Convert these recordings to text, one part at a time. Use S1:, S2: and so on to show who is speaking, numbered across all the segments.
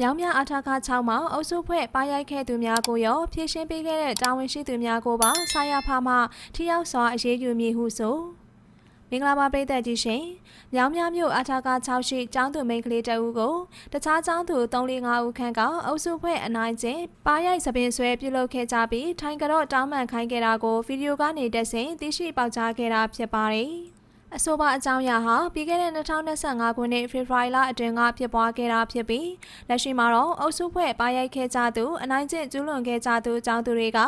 S1: မြောင်းမြအထာခ6မှာအုပ်စုဖွဲ့ပါရိုက်ခဲ့သူများကိုရောဖြည့်ရှင်းပေးခဲ့တဲ့တာဝန်ရှိသူများကိုပါဆာရဖမှထိရောက်စွာအရေးယူမည်ဟုဆိုမင်္ဂလာပါပရိသတ်ကြီးရှင်။မြောင်းမြမြို့အထာက6ရှိကျောင်းသူမိန်းကလေးတအူးကိုတခြားကျောင်းသူ3-5ဦးခန့်ကအုပ်စုဖွဲ့အနိုင်ကျင့်ပါရိုက်သပင်ဆွဲပြုလုပ်ခဲ့ကြပြီးထိုင်ကတော့တောင်းပန်ခိုင်းခဲ့တာကိုဗီဒီယိုကနေတက်ဆင်သိရှိပေါက်ကြားခဲ့တာဖြစ်ပါတယ်။ အဆိုပါအကြောင်းအရာဟာပြီးခဲ့တဲ့2025ခုနှစ်ဖေဖော်ဝါရီလအတွင်းကဖြစ်ပွားခဲ့တာဖြစ်ပြီးလက်ရှိမှာတော့အုပ်စုဖွဲ့ပါရိုက်ခဲ့ကြသူအနိုင်ကျင့်ကျူးလွန်ခဲ့ကြသူအကြောင်းသူတွေက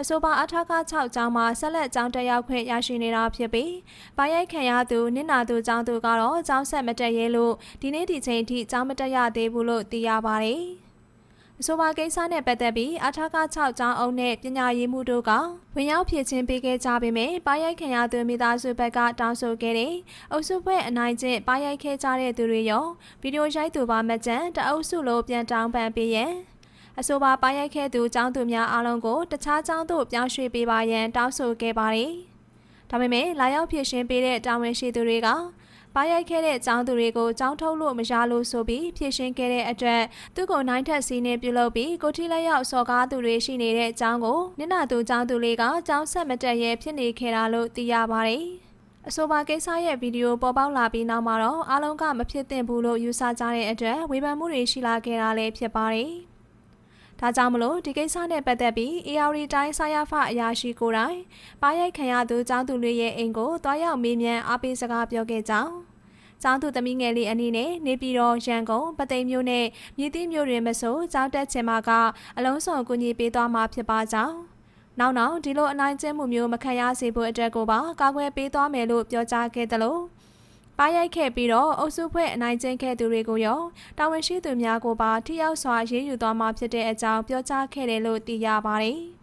S1: အဆိုပါအထောက်က6ကျောင်းမှာဆက်လက်ကျောင်းတက်ရောက်ခွင့်ရရှိနေတာဖြစ်ပြီးပါရိုက်ခံရသူနင့်နာသူကျောင်းသူကတော့ကျောင်းဆက်မတက်ရဲလို့ဒီနေ့ဒီချိန်ထိကျောင်းမတက်ရသေးဘူးလို့သိရပါတယ်။ အဆိုပါကိစ္စနဲ့ပတ်သက်ပြီးအထာက6ကျောင်းအုပ်နဲ့ပညာရေးမှုတို့ကဝင်ရောက်ဖြည့်ချင်းပေးခဲ့ကြပေမဲ့ပါရိုက်ခံရသူမိသားစုဘက်ကတောင်းဆိုခဲ့တဲ့အုပ်စုဖွဲ့အနိုင်ကျင့်ပါရိုက်ခဲ့ကြတဲ့သူတွေရောဗီဒီယိုရိုက်သူပါမကြံတအုပ်စုလိုပြန်တောင်းပန်ပေးရန်အဆိုပါပါရိုက်ခဲ့သူကျောင်းသူများအားလုံးကိုတခြားကျောင်းသို့ပြောင်းရွှေ့ပေးပါရန်တောင်းဆိုခဲ့ပါတယ်။ဒါပေမဲ့လာရောက်ဖြည့်ရှင်ပေးတဲ့တာဝန်ရှိသူတွေက ပါရိုက်ခဲ့တဲ့အကြောင်းသူတွေကိုကြောင်းထုတ်လို့မရလို့ဆိုပြီးဖြည့်ရှင်းခဲ့တဲ့အတွက်သူ့ကိုနိုင်ထက်စီးနေပြုလုပ်ပြီးကိုထီလက်ရောက်စော်ကားသူတွေရှိနေတဲ့အကြောင်းကိုနင့်နာသူကြောင်းသူလေးကကြောင်းဆက်မတက်ရဲဖြစ်နေခဲ့တာလို့သိရပါတယ်အဆိုပါကိစ္စရဲ့ဗီဒီယိုပေါ်ပေါက်လာပြီးနောက်မှာတော့အားလုံးကမဖြစ်သင့်ဘူးလို့ယူဆကြတဲ့အတွက်ဝေဖန်မှုတွေရှိလာခဲ့တာလည်းဖြစ်ပါတယ်။ဒါကြောင့်မလို့ဒီကိစ္စနဲ့ပတ်သက်ပြီး ARD တိုင်းဆာယာဖအရာရှိကိုယ်တိုင်ပါရိုက်ခံရသူចောင်းသူတွေရဲ့အိမ်ကိုတွားရောက်မေးမြန်းအားပေးစကားပြောခဲ့ကြောင်း ကျောင်းသူသမီးငယ်လေးအနေနဲ့နေပြည်တော်ရန်ကုန်ပသိမ်မြို့နဲ့မြစ်တီးမြို့တွင်မဆိုကျောင်းတက်ချင်မှာကအလုံးစုံကူညီပေးသွားမှာဖြစ်ပါကြောင်းနောက်နောက်ဒီလိုအနိုင်ကျင့်မှုမျိုးမခံရစေဖို့အတွက်ကိုပါကာကွယ်ပေးသွားမယ်လို့ပြောကြားခဲ့တယ်လို့ပါရိုက်ခဲ့ပြီးတော့အုပ်စုဖွဲ့အနိုင်ကျင့်ခဲ့သူတွေကိုရောတာဝန်ရှိသူများကိုပါထိရောက်စွာရေးယူသွားမှာဖြစ်တဲ့အကြောင်းပြောကြားခဲ့တယ်လို့သိရပါတယ်။